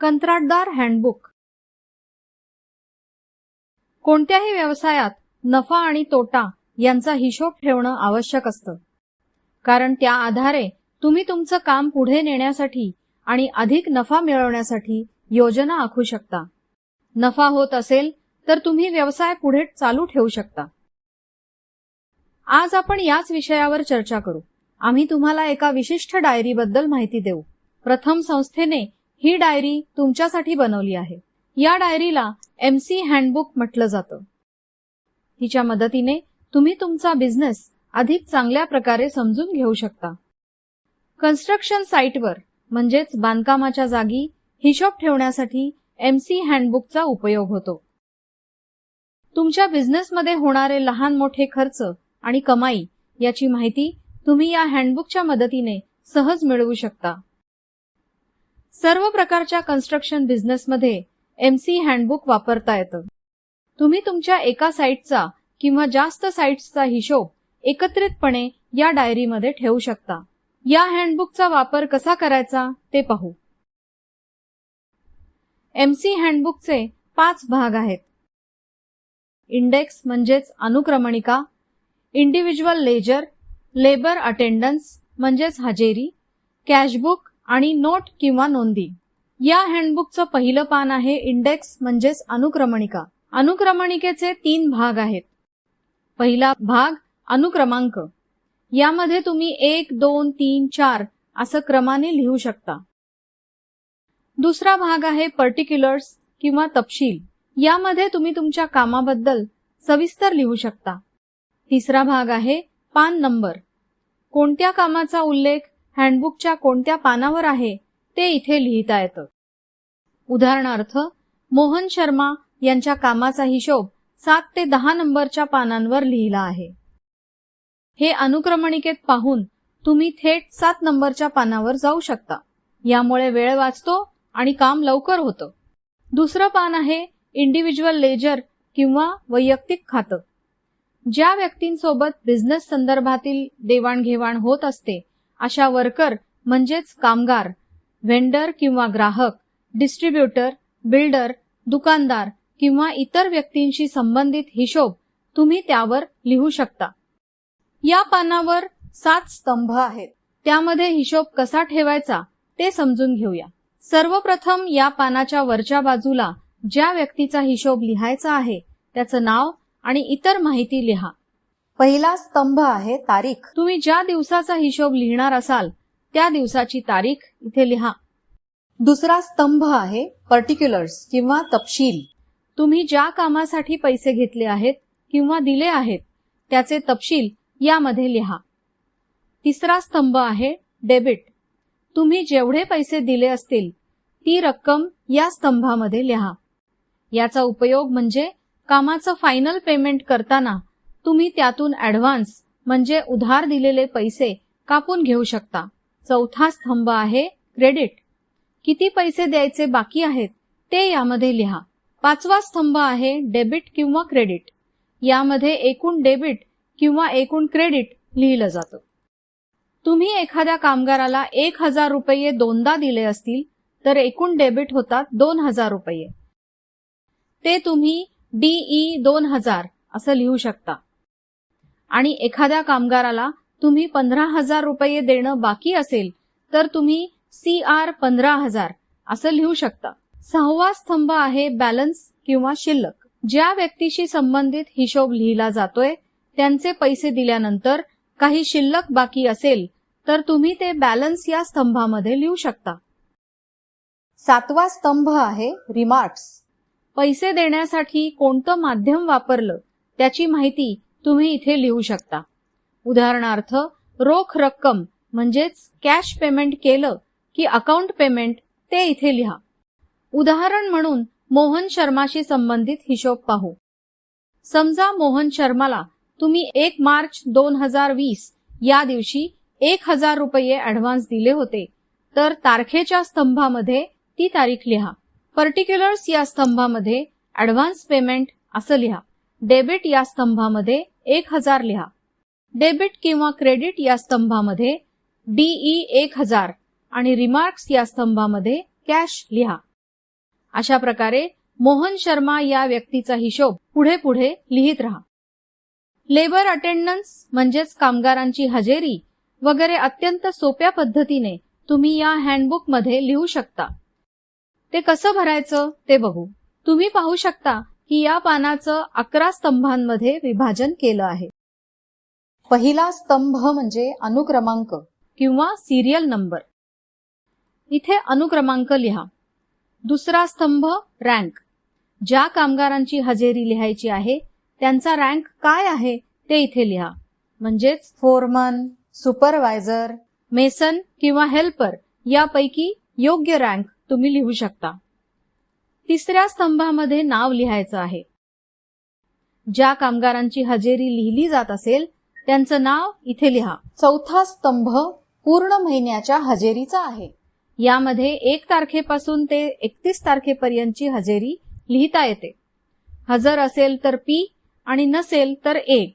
कंत्राटदार हँडबुक. कोणत्याही व्यवसायात नफा आणि तोटा यांचा हिशोब ठेवणं आवश्यक असतं. कारण त्या आधारे तुम्ही तुमचं काम पुढे नेण्यासाठी आणि अधिक नफा मिळवण्यासाठी योजना आखू शकता. नफा होत असेल तर तुम्ही व्यवसाय पुढे चालू ठेवू शकता. आज आपण याच विषयावर चर्चा करू. आम्ही तुम्हाला एका विशिष्ट डायरीबद्दल माहिती देऊ. प्रथम संस्थेने ही डायरी तुमच्यासाठी बनवली आहे. या डायरीला एमसी हँडबुक म्हटलं जातं. हिच्या मदतीने तुम्ही तुमचा बिझनेस अधिक चांगल्या प्रकारे समजून घेऊ शकता. कन्स्ट्रक्शन साईटवर म्हणजेच बांधकामाच्या जागी हिशोब ठेवण्यासाठी एमसी हँडबुकचा उपयोग होतो. तुमच्या बिझनेसमध्ये होणारे लहान मोठे खर्च आणि कमाई याची माहिती तुम्ही या हँडबुकच्या मदतीने सहज मिळवू शकता. सर्व प्रकारच्या कन्स्ट्रक्शन बिझनेसमध्ये एमसी हँडबुक वापरता येतं. तुम्ही तुमच्या एका साईटचा किंवा जास्त साईट्सचा हिशोब एकत्रितपणे या डायरीमध्ये ठेवू शकता. या हँडबुकचा वापर कसा करायचा ते पाहू. एमसी हँडबुकचे पाच भाग आहेत. इंडेक्स म्हणजेच अनुक्रमणिका. इंडिव्हिज्युअल लेजर लेबर अटेंडन्स म्हणजेच हजेरी. कॅशबुक आणि नोट किंवा नोंदी. या हँडबुकचं पहिलं पान आहे इंडेक्स म्हणजेच अनुक्रमणिका. अनुक्रमणिकेचे तीन भाग आहेत. पहिला भाग अनुक्रमांक. यामध्ये तुम्ही एक दोन तीन चार असं क्रमाने लिहू शकता. दुसरा भाग आहे पर्टिक्युलर्स किंवा तपशील. यामध्ये तुम्ही तुमच्या कामाबद्दल सविस्तर लिहू शकता. तिसरा भाग आहे पान नंबर. कोणत्या कामाचा उल्लेख हँडबुकच्या कोणत्या पानावर आहे ते इथे लिहिता येतं. उदाहरणार्थ मोहन शर्मा यांच्या कामाचा हिशोब सात ते दहा नंबरच्या पानांवर लिहिला आहे. हे अनुक्रमणिकेत पाहून तुम्ही थेट सात नंबरच्या पानावर जाऊ शकता. यामुळे वेळ वाचतो आणि काम लवकर होतं. दुसरं पान आहे इंडिव्हिज्युअल लेजर किंवा वैयक्तिक खातं. ज्या व्यक्तींसोबत बिझनेस संदर्भातील देवाणघेवाण होत असते अशा वर्कर म्हणजेच कामगार व्हेंडर किंवा ग्राहक डिस्ट्रीब्युटर बिल्डर दुकानदार किंवा इतर व्यक्तींशी संबंधित हिशोब तुम्ही त्यावर लिहू शकता. या पानावर सात स्तंभ आहेत. त्यामध्ये हिशोब कसा ठेवायचा ते समजून घेऊया. सर्वप्रथम या पानाच्या वरच्या बाजूला ज्या व्यक्तीचा हिशोब लिहायचा आहे त्याचं नाव आणि इतर माहिती लिहा. पहिला स्तंभ आहे तारीख. तुम्ही ज्या दिवसाचा हिशोब लिहिणार असाल त्या दिवसाची तारीख इथे लिहा. दुसरा स्तंभ आहे पर्टिक्युलर्स किंवा तपशील. तुम्ही ज्या कामासाठी पैसे घेतले आहेत किंवा दिले आहेत त्याचे तपशील यामध्ये लिहा. तिसरा स्तंभ आहे डेबिट तुम्ही जेवढे पैसे दिले असतील ती रक्कम या स्तंभामध्ये लिहा. याचा उपयोग म्हणजे कामाचं फायनल पेमेंट करताना तुम्ही त्यातून ऍडव्हान्स म्हणजे उधार दिलेले पैसे कापून घेऊ शकता. चौथा स्तंभ आहे क्रेडिट किती पैसे द्यायचे बाकी आहेत ते यामध्ये लिहा. पाचवा स्तंभ आहे डेबिट किंवा क्रेडिट यामध्ये एकूण डेबिट किंवा एकूण क्रेडिट लिहिलं जातं. तुम्ही एखाद्या कामगाराला एक हजार रुपये दोनदा दिले असतील तर एकूण डेबिट होतात दोन हजार रुपये. ते तुम्ही डीई दोन हजार असं लिहू शकता. आणि एखाद्या कामगाराला तुम्ही पंधरा हजार रुपये देणं बाकी असेल तर तुम्ही सी आर पंधरा हजार असं लिहू शकता. सहावा स्तंभ आहे बॅलन्स किंवा शिल्लक. ज्या व्यक्तीशी संबंधित हिशोब लिहिला जातोय त्यांचे पैसे दिल्यानंतर काही शिल्लक बाकी असेल तर तुम्ही ते बॅलन्स या स्तंभामध्ये लिहू शकता. सातवा स्तंभ आहे रिमार्क्स. पैसे देण्यासाठी कोणतं माध्यम वापरलं त्याची माहिती तुम्ही इथे लिहू शकता. उदाहरणार्थ रोख रक्कम म्हणजेच कॅश पेमेंट केलं की अकाउंट पेमेंट ते इथे लिहा. उदाहरण म्हणून मोहन शर्माशी संबंधित हिशोब पाहू. समजा मोहन शर्माला तुम्ही एक मार्च दोन हजार वीस या दिवशी एक हजार रुपये ऍडव्हान्स दिले होते तर तारखेच्या स्तंभामध्ये ती तारीख लिहा. पर्टिक्युलर्स या स्तंभामध्ये ऍडव्हान्स पेमेंट असं लिहा. डेबिट या स्तंभामध्ये एक हजार लिहा. डेबिट किंवा क्रेडिट या स्तंभामध्ये डीई एक हजार आणि रिमार्क्स या स्तंभामध्ये कॅश लिहा. अशा प्रकारे मोहन शर्मा या व्यक्तीचा हिशोब पुढे पुढे लिहित राहा. लेबर अटेंडन्स म्हणजेच कामगारांची हजेरी वगैरे अत्यंत सोप्या पद्धतीने तुम्ही या हँडबुकमध्ये लिहू शकता. ते कसं भरायचं ते बघू. तुम्ही पाहू शकता की या पानाचं अकरा स्तंभांमध्ये विभाजन केलं आहे. पहिला स्तंभ म्हणजे अनुक्रमांक किंवा सिरियल नंबर. इथे अनुक्रमांक लिहा. दुसरा स्तंभ रँक. ज्या कामगारांची हजेरी लिहायची आहे त्यांचा रँक काय आहे ते इथे लिहा. म्हणजेच फोरमन सुपरवायझर मेसन किंवा हेल्पर यापैकी योग्य रँक तुम्ही लिहू शकता. तिसऱ्या स्तंभामध्ये नाव लिहायचं आहे. ज्या कामगारांची हजेरी लिहिली जात असेल त्यांचं नाव इथे लिहा. चौथा स्तंभ पूर्ण महिन्याच्या हजेरीचा आहे. यामध्ये एक तारखेपासून ते एकतीस तारखेपर्यंतची हजेरी लिहिता येते. हजर असेल तर पी आणि नसेल तर ए.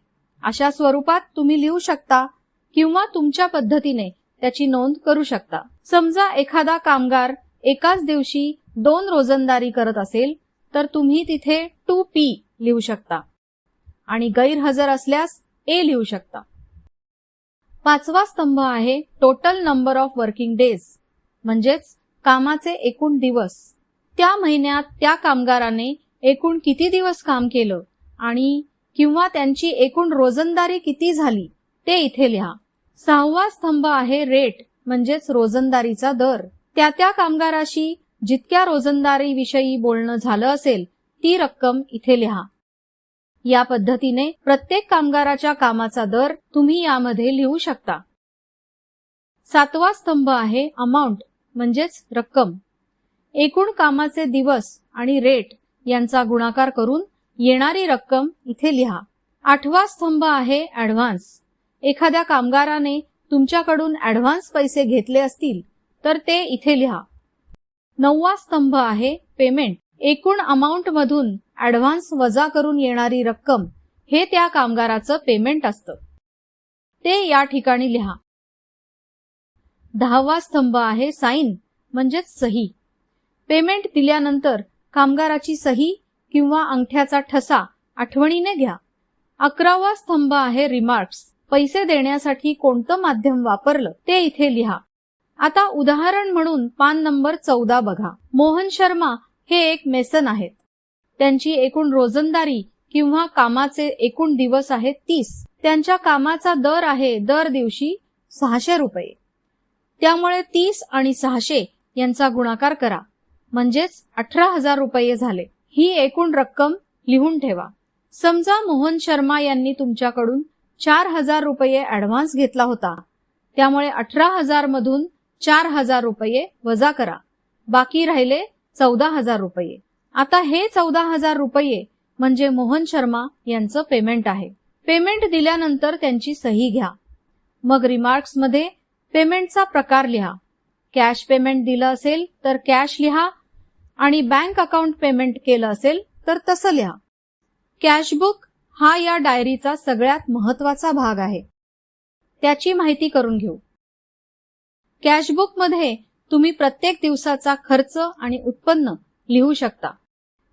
अशा स्वरूपात तुम्ही लिहू शकता किंवा तुमच्या पद्धतीने त्याची नोंद करू शकता. समजा एखादा कामगार एकाच दिवशी दोन रोजंदारी करत असेल तर तुम्ही तिथे टू पी लिहू शकता. आणि गैरहजर असल्यास ए लिहू शकता. पाचवा स्तंभ आहे total number of working days म्हणजेच कामाचे एकूण दिवस. त्या महिन्यात त्या कामगाराने एकूण किती दिवस काम केलं आणि किंवा त्यांची एकूण रोजंदारी किती झाली ते इथे लिहा. सहावा स्तंभ आहे रेट म्हणजेच रोजंदारीचा दर. त्या त्या कामगाराशी जितक्या रोजंदारी विषयी बोलणं झालं असेल ती रक्कम इथे लिहा. या पद्धतीने प्रत्येक कामगाराच्या कामाचा दर तुम्ही यामध्ये लिहू शकता. सातवा स्तंभ आहे अमाऊंट म्हणजेच रक्कम. एकूण कामाचे दिवस आणि रेट यांचा गुणाकार करून येणारी रक्कम इथे लिहा. आठवा स्तंभ आहे ऍडव्हान्स एखाद्या कामगाराने तुमच्याकडून ऍडव्हान्स पैसे घेतले असतील तर ते इथे लिहा. नववा स्तंभ आहे पेमेंट एकूण अमाऊंट मधून ऍडव्हान्स वजा करून येणारी रक्कम हे त्या कामगाराचं पेमेंट असतं. ते या ठिकाणी लिहा. दहावा स्तंभ आहे साईन म्हणजेच सही. पेमेंट दिल्यानंतर कामगाराची सही किंवा अंगठ्याचा ठसा आठवणीने घ्या. अकरावा स्तंभ आहे रिमार्क्स पैसे देण्यासाठी कोणतं माध्यम वापरलं ते इथे लिहा. आता उदाहरण म्हणून पान नंबर चौदा बघा. मोहन शर्मा हे एक मेसन आहेत. त्यांची एकूण रोजंदारी किंवा कामाचे एकूण दिवस आहेत तीस. त्यांच्या कामाचा दर आहे दर दिवशी सहाशे रुपये. त्यामुळे तीस आणि सहाशे यांचा गुणाकार करा. म्हणजेच अठरा हजार रुपये झाले. ही एकूण रक्कम लिहून ठेवा. समजा मोहन शर्मा यांनी तुमच्याकडून चार हजार रुपये ऍडव्हान्स घेतला होता. त्यामुळे अठरा हजार मधून चार हजार रुपये वजा करा. बाकी राहिले चौदा हजार रुपये. आता हे चौदा हजार रुपये म्हणजे मोहन शर्मा यांचं पेमेंट आहे. पेमेंट दिल्यानंतर त्यांची सही घ्या. मग रिमार्क्समध्ये पेमेंटचा प्रकार लिहा. कॅश पेमेंट दिलं असेल तर कॅश लिहा आणि बँक अकाउंट पेमेंट केलं असेल तर तसं लिहा. कॅशबुक हा या डायरीचा सगळ्यात महत्त्वाचा भाग आहे. त्याची माहिती करून घेऊ. कॅशबुकमध्ये तुम्ही प्रत्येक दिवसाचा खर्च आणि उत्पन्न लिहू शकता.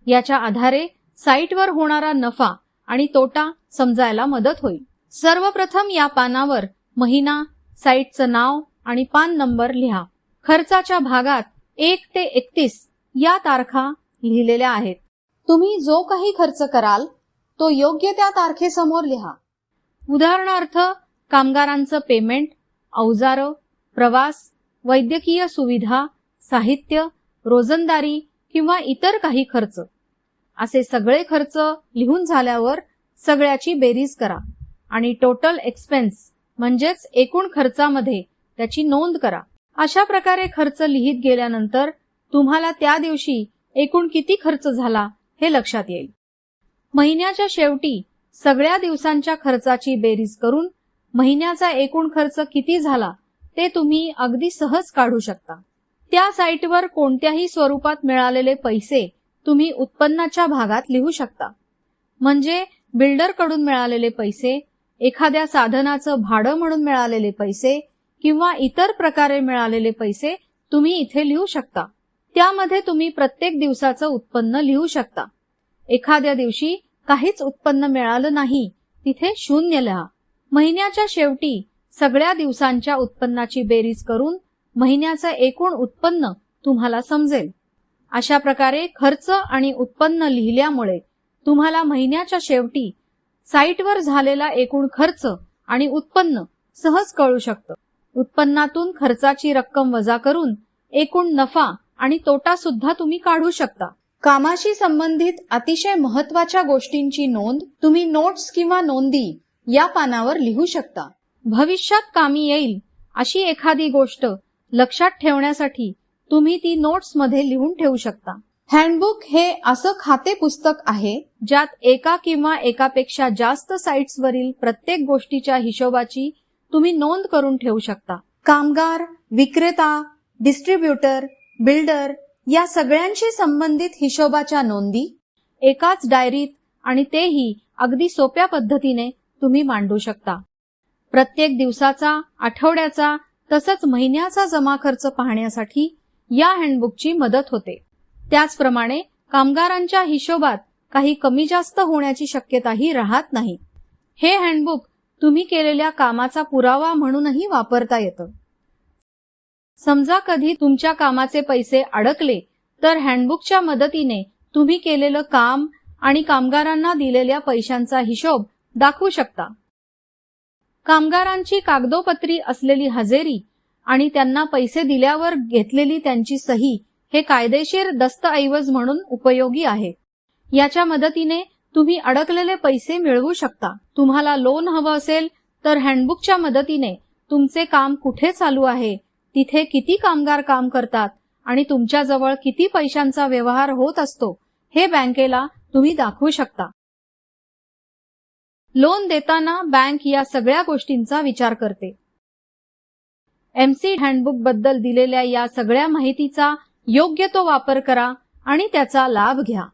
याच्या आधारे साईटवर होणारा नफा आणि तोटा समजायला मदत होईल. सर्वप्रथम या पानावर महिना साईटचं नाव आणि पान नंबर लिहा. खर्चाच्या भागात एक ते एकतीस या तारखा लिहिलेल्या आहेत. तुम्ही जो काही खर्च कराल तो योग्य त्या तारखेसमोर लिहा. उदाहरणार्थ कामगारांचं पेमेंट अवजारं प्रवास वैद्यकीय सुविधा साहित्य रोजंदारी किंवा इतर काही खर्च. असे सगळे खर्च लिहून झाल्यावर सगळ्याची बेरीज करा आणि टोटल एक्सपेन्स म्हणजेच एकूण खर्चामध्ये त्याची नोंद करा. अशा प्रकारे खर्च लिहित गेल्यानंतर तुम्हाला त्या दिवशी एकूण किती खर्च झाला हे लक्षात येईल. महिन्याच्या शेवटी सगळ्या दिवसांच्या खर्चाची बेरीज करून महिन्याचा एकूण खर्च किती झाला ते तुम्ही अगदी सहज काढू शकता. त्या साईटवर कोणत्याही स्वरूपात मिळालेले पैसे तुम्ही उत्पन्नाच्या भागात लिहू शकता. म्हणजे बिल्डरकडून मिळालेले पैसे एखाद्या साधनाचं भाडं म्हणून मिळालेले पैसे किंवा इतर प्रकारे मिळालेले पैसे तुम्ही इथे लिहू शकता. त्यामध्ये तुम्ही प्रत्येक दिवसाचं उत्पन्न लिहू शकता. एखाद्या दिवशी काहीच उत्पन्न मिळालं नाही तिथे शून्य लिहा. महिन्याच्या शेवटी सगळ्या दिवसांच्या उत्पन्नाची बेरीज करून महिन्याचं एकूण उत्पन्न तुम्हाला समजेल. अशा प्रकारे खर्च आणि उत्पन्न लिहिल्यामुळे तुम्हाला महिन्याच्या शेवटी साईटवर झालेला एकूण खर्च आणि उत्पन्न सहज कळू शकतं. उत्पन्नातून खर्चाची रक्कम वजा करून एकूण नफा आणि तोटा सुद्धा तुम्ही काढू शकता. कामाशी संबंधित अतिशय महत्त्वाच्या गोष्टींची नोंद तुम्ही नोट्स किंवा नोंदी या पानावर लिहू शकता. भविष्यात कामी येईल अशी एखादी गोष्ट लक्षात ठेवण्यासाठी तुम्ही ती नोट्समध्ये लिहून ठेवू शकता. हँडबुक हे असं खाते पुस्तक आहे ज्यात एका किंवा एकापेक्षा जास्त साइट्सवरील प्रत्येक गोष्टीच्या हिशोबाची तुम्ही नोंद करून ठेवू शकता. कामगार विक्रेता डिस्ट्रीब्युटर बिल्डर या सगळ्यांशी संबंधित हिशोबाच्या नोंदी एकाच डायरीत आणि तेही अगदी सोप्या पद्धतीने तुम्ही मांडू शकता. प्रत्येक दिवसाचा आठवड्याचा तसंच महिन्याचा जमा खर्च पाहण्यासाठी या हँडबुकची मदत होते. त्याचप्रमाणे कामगारांच्या हिशोबात काही कमी जास्त होण्याची शक्यताही राहत नाही. हे हँडबुक तुम्ही केलेल्या कामाचा पुरावा म्हणूनही वापरता येतं. समजा कधी तुमच्या कामाचे पैसे अडकले तर हँडबुकच्या मदतीने तुम्ही केलेलं काम आणि कामगारांना दिलेल्या पैशांचा हिशोब दाखवू शकता. कामगारांची कागदोपत्री असलेली हजेरी आणि त्यांना पैसे दिल्यावर घेतलेली त्यांची सही हे कायदेशीर दस्तऐवज म्हणून उपयोगी आहे. याच्या मदतीने तुम्ही अडकलेले पैसे मिळवू शकता. तुम्हाला लोन हवं असेल तर हँडबुकच्या मदतीने तुमचे काम कुठे चालू आहे तिथे किती कामगार काम करतात आणि तुमच्याजवळ किती पैशांचा व्यवहार होत असतो हे बँकेला तुम्ही दाखवू शकता. लोन देताना बँक या सगळ्या गोष्टींचा विचार करते. एमसी हँडबुकबद्दल दिलेल्या या सगळ्या माहितीचा योग्य तो वापर करा आणि त्याचा लाभ घ्या.